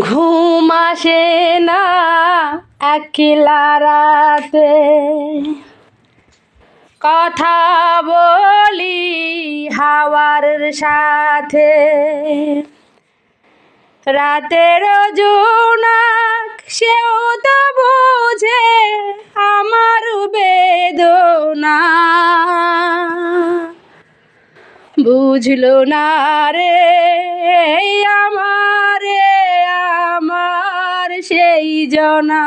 ঘুম আসে না একলা রাতে। কথা বলি হাওয়ার সাথে। রাতের জোনাক সেও তো বোঝে আমার বেদনা। বুঝলো না রে জনা।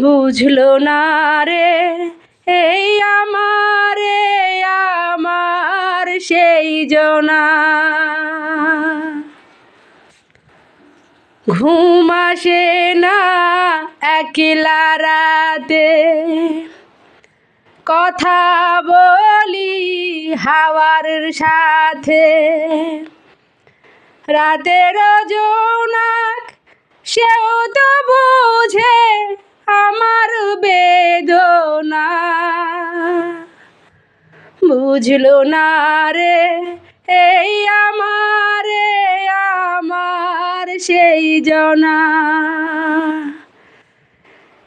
বুঝলো না রে, এই আমারে, আমার সেই জনা। ঘুম আসে না একলা রাতে। কথা বলি হাওয়ার সাথে। রাতের জোনাক সেও তো বুঝে আমার বেদনা। বুঝলো না রে, এই আমারে, আমার সেই জনা।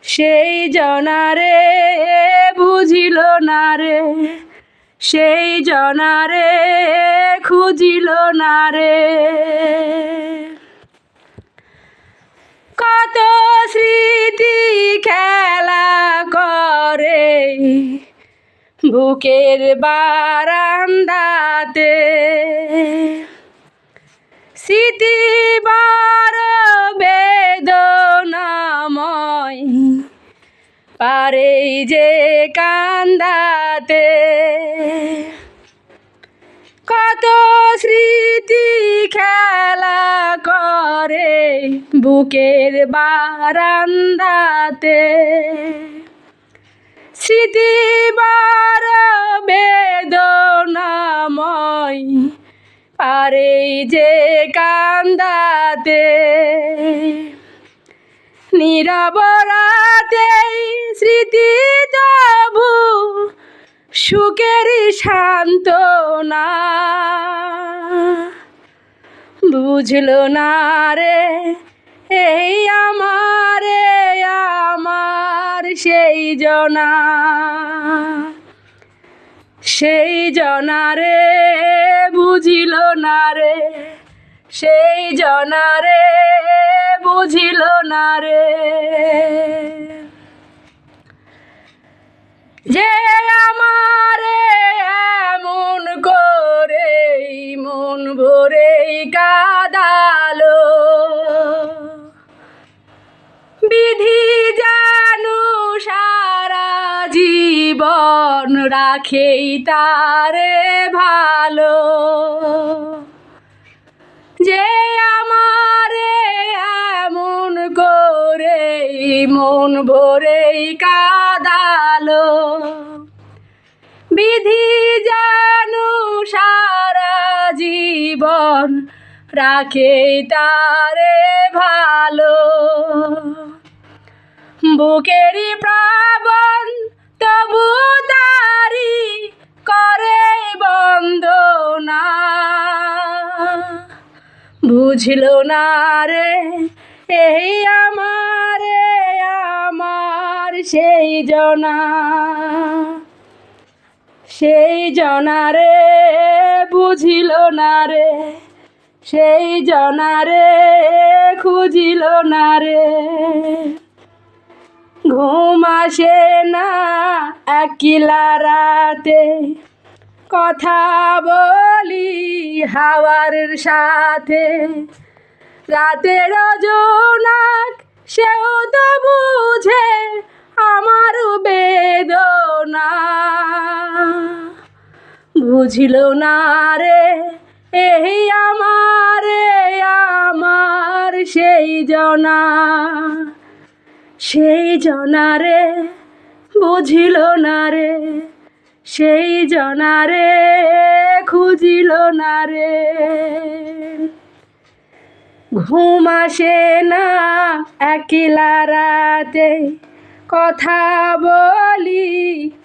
সেই জনারে বুঝিল না রে, সেই জনারে খুঁজিল না রে। কত স্মৃতি খেলা করে বুকের বারান্দাতে। স্মৃতি বড় বেদনাময় পারে যে কান্দাতে। কত স্মৃতি খেলা করে বুকের বারান্দাতে। স্মৃতি বড় বেদনাময় পারে যে কান্দাতে। নীরব রাতেই স্মৃতি সুখের শান্ত না বুঝলো না রে, এই আমারে, আমার সেই জনা। সেই জনারে বুঝিল না রে, সেই জনারে বুঝিল না রে। যে রাখেই তারে ভালো। যে আমারে এমন করে মন ভরেই কাদালো। বিধি জানু সারা জীবন রাখে তারে ভালো। বুকেরই বুঝলো না রে, এই আমারে, আমার সেই জনা। সেই জনারে বুঝিল না রে, সেই জনারে খুঁজিল না রে। ঘুম আসে না একলা রাতে কথা বলি হাওয়ার সাথে। রাতের জোনাক সেও তো বুঝে আমার বেদনা। বুঝিল না রে, এই আমারে, আমার সেই জনা। সেই জনারে বুঝিল না রে। সেই জনারে খুঁজিল না রে। ঘুম আসে না একলা রাতে, কথা বলি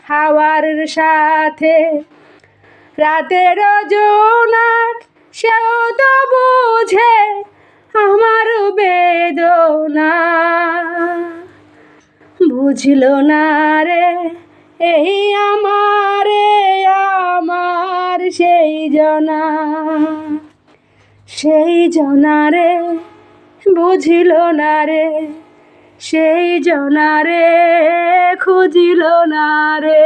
হাওয়ার সাথে। রাতের জোনাক সেও তো বুঝে আমার বেদনা। বুঝল না রে, এই আমারে জনা সেই জনারে বুঝিল না রে সেই জনারে খুঁজিল না রে।